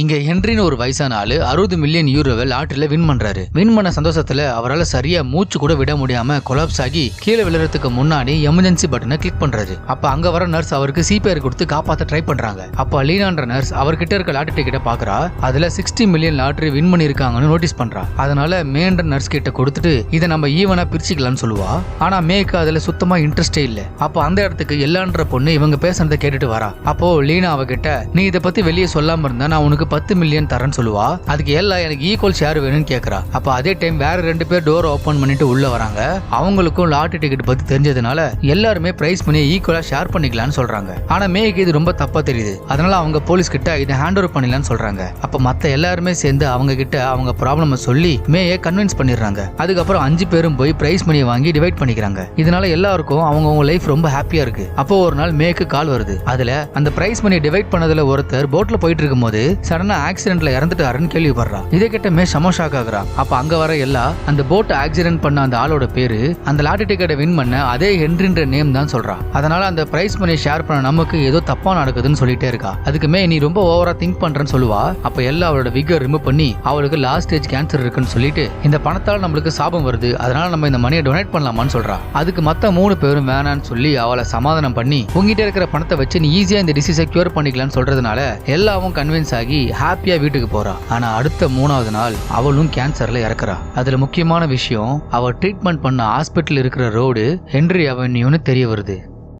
இங்க ஹென்ரின்னு ஒரு வயசான ஆளு அறுபது மில்லியன் யூரோவை லாட்டரியில வின் பண்றாரு. வின் பண்ண சந்தோஷத்துல அவரால் சரியா மூச்சு கூட விட முடியாம கொலாப்ஸ் ஆகி கீழே விழுறதுக்கு முன்னாடி எமர்ஜென்சி பட்டனை கிளிக் பண்றாரு. அப்ப அங்க வர நர்ஸ் அவருக்கு சிபிஆர் கொடுத்து காப்பாத்த ட்ரை பண்றாங்க. அப்ப லீனான்ற நர்ஸ் அவர்கிட்ட இருக்க லாட்டரி டிக்கெட்டை பாக்குறா. அதுல சிக்ஸ்டி மில்லியன் லாட்டரி வின் பண்ணிருக்காங்கன்னு நோட்டீஸ் பண்றா. அதனால மேன்ற நர்ஸ் கிட்ட கொடுத்துட்டு இதை நம்ம ஈவனா பிரிச்சுக்கலாம்னு சொல்லுவா. ஆனா மேக்கு அதுல சுத்தமா இன்ட்ரெஸ்டே இல்ல. அப்போ அந்த இடத்துக்கு எல்லான்ற பொண்ணு இவங்க பேசுறதை கேட்டுட்டு வரா. அப்போ லீனா அவகிட்ட நீ இதை பத்தி வெளியே சொல்லாம இருந்தா நான் உனக்கு பத்து மில்லியன் தரேன்னு சொல்லுவா. அதுக்கு எல்லாம் எனக்கு ஈக்குவல் ஷேர் வேணும்னு கேக்குறா. அப்ப அதே டைம் வேற ரெண்டு பேர் டோர் ஓபன் பண்ணிட்டு உள்ள வராங்க. அவங்களுக்கும் லாட்டரி டிக்கெட் பத்தி தெரிஞ்சதுனால எல்லாருமே பிரைஸ் பண்ணி ஈக்குவலா ஷேர் பண்ணிக்கலாம்னு சொல்றாங்க. ஆனா மேய்க்கு இது ரொம்ப தப்பா தெரியுது. அதனால அவங்க போலீஸ் கிட்ட இதை ஹேண்ட் ஓவர் பண்ணலாம்னு சொல்றாங்க. அப்ப மத்த எல்லாருமே சேர்ந்து அவங்க கிட்ட அவங்க ப்ராப்ளம் சொல்லி மேயை கன்வின்ஸ் பண்ணிடுறாங்க. அதுக்கப்புறம் அஞ்சு பேரும் போய் பிரைஸ் மணியை வாங்கி டிவைட் பண்ணிக்கிறாங்க. இதனால எல்லாருக்கும் அவங்கவுங்க லைஃப் ரொம்ப ஹாப்பியா இருக்கு. அப்போ ஒரு நாள் மேக்கு கால் வருது. அதுல அந்த பிரைஸ் மணி டிவைட் பண்ணதுல ஒருத்தர் போட்ல போயிட்டு இருக்கும்போது சடனா ஆக்சிடென்ட்ல இறந்துட்டாருன்னு கேள்விப்படுறான் இதை கேட்ட மே செம ஷாக் அப்ப அங்க வர எல்லா அந்த போட் ஆக்சிடென்ட் பண்ண அந்த ஆளோட பேரு அந்த லாட்டரி டிக்கெட்டை வின் பண்ண அதே ஹென்றின்ற நேம் தான் சொல்றான் அதனால அந்த பிரைஸ் மணி ஷேர் பண்ண நமக்கு ஏதோ தப்பா நடக்குதுன்னு சொல்லிட்டே இருக்கா. அதுக்குமே நீ ரொம்ப ஓவரா திங்க் பண்றேன்னு சொல்லுவா. அப்ப எல்லாம் அவளோட விகர் ரிமூவ் பண்ணி அவளுக்கு லாஸ்ட் ஸ்டேஜ் கேன்சர் இருக்குன்னு சொல்லிட்டு இந்த பணத்தால நம்மளுக்கு சாபம் வருது. அதனால நம்ம இந்த மணியை டொனேட் பண்ணலாமான்னு சொல்றா. அதுக்கு மத்த மூணு பேரும் வேணான்னு சொல்லி அவளை சமாதானம் பண்ணி உங்ககிட்ட இருக்கிற பணத்தை வச்சு நீ ஈஸியா இந்த டிசீஸை கியூர் பண்ணிக்கலாம்னு சொல்றதுனால எல்லாவும் கன்வின்ஸ் ஆகி ஹாப்பியா வீட்டுக்கு போறா. ஆனா அடுத்த மூணாவது நாள் அவளும் கேன்சர்ல இறக்குறா. அதுல முக்கியமான விஷயம் அவ ட்ரீட்மெண்ட் பண்ண ஹாஸ்பிட்டல் இருக்கிற ரோடு ஹென்ரி அவென்யூன்னு தெரிய வருது.